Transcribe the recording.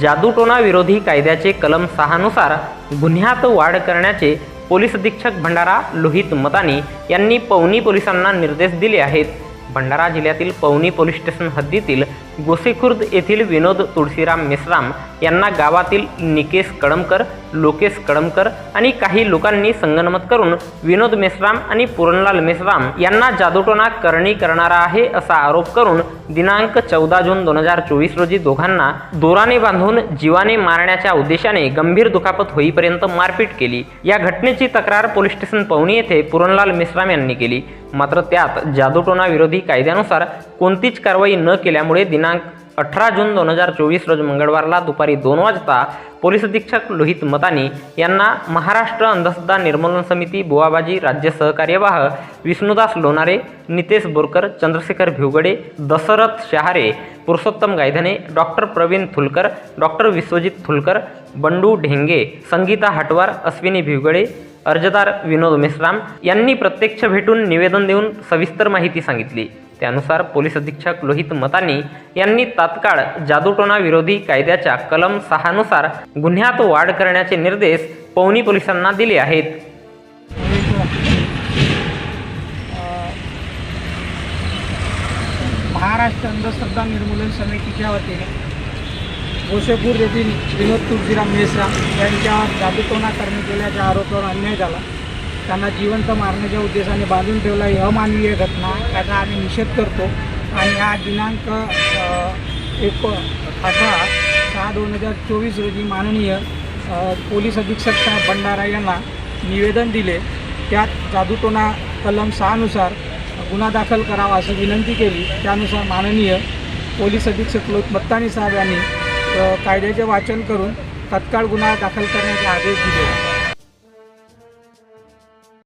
जादूटोना विरोधी कायद्याचे कलम सहानुसार गुन्ह्यात वाढ करण्याचे पोलीस अधीक्षक भंडारा लोहित मतानी यांनी पवनी पोलिसांना निर्देश दिले आहेत. भंडारा जिल्ह्यातील पवनी पोलीस स्टेशन हद्दीतील गोसेखुर्द येथील विनोद तुळशीराम मेश्राम यांना गावातील निकेश कळमकर लोकेश कळमकर आणि काही लोकांनी संगनमत करून विनोद मेश्राम आणि पुरणलाल मेश्राम यांना जादूटोना करणी करणारा आहे असा आरोप करून दिनांक चौदा जून दोन हजार चोवीस रोजी दोघांना दोराने बांधून जीवाने मारण्याच्या उद्देशाने गंभीर दुखापत होईपर्यंत मारपीट केली. या घटनेची तक्रार पोलीस स्टेशन पवनी येथे पुरणलाल मेश्राम यांनी केली. मात्र त्यात जादूटोना विरोधी कायद्यानुसार कोणतीच कारवाई न केल्यामुळे दिनांक अठरा जून दोन हजार चोवीस रोज मंगळवारला दुपारी दोन वाजता पोलीस अधीक्षक लोहित मतानी यांना महाराष्ट्र अंधश्रद्धा निर्मूलन समिती बुवाबाजी राज्य सहकार्यवाह विष्णुदास लोणारे नितेश बोरकर चंद्रशेखर भिवगडे दशरथ शहारे पुरुषोत्तम गायधने डॉक्टर प्रवीण थुलकर डॉक्टर विश्वजित थुलकर बंडू ढेंगे संगीता हटवार अश्विनी भिवगडे अर्जदार विनोद मेश्राम यांनी प्रत्यक्ष भेटून निवेदन देऊन सविस्तर माहिती सांगितली. त्यानुसार पोलीस अधीक्षक लोहित मतानी यांनी तात्काळ जादूटोना विरोधी कायद्याच्या कलम सहानुसार गुन्ह्यात वाढ करण्याचे निर्देश पवनी पोलिसांना दिले आहेत. महाराष्ट्र अंधश्रद्धा निर्मूलन समितीच्या वतीने गोसेपूर येथील विनोद तुळजीराम मेश्राम यांच्यावर जादूटोना करण्यात केल्याच्या आरोपावर अन्याय झाला. त्यांना जिवंत मारण्याच्या उद्देशाने बांधून ठेवला ही अमानवीय घटना. त्याचा आम्ही निषेध करतो. आणि हा दिनांक एक अठरा सहा दोन हजार चोवीस रोजी माननीय पोलीस अधीक्षक साहेब भंडारा यांना निवेदन दिले. त्यात जादूटोना कलम सहानुसार गुन्हा दाखल करावा अशी विनंती केली. त्यानुसार माननीय पोलीस अधीक्षक लोकमत्तानी साहेब यांनी कायद्याचे वाचन करून तत्काळ गुन्हा दाखल करण्याचे आदेश दिले.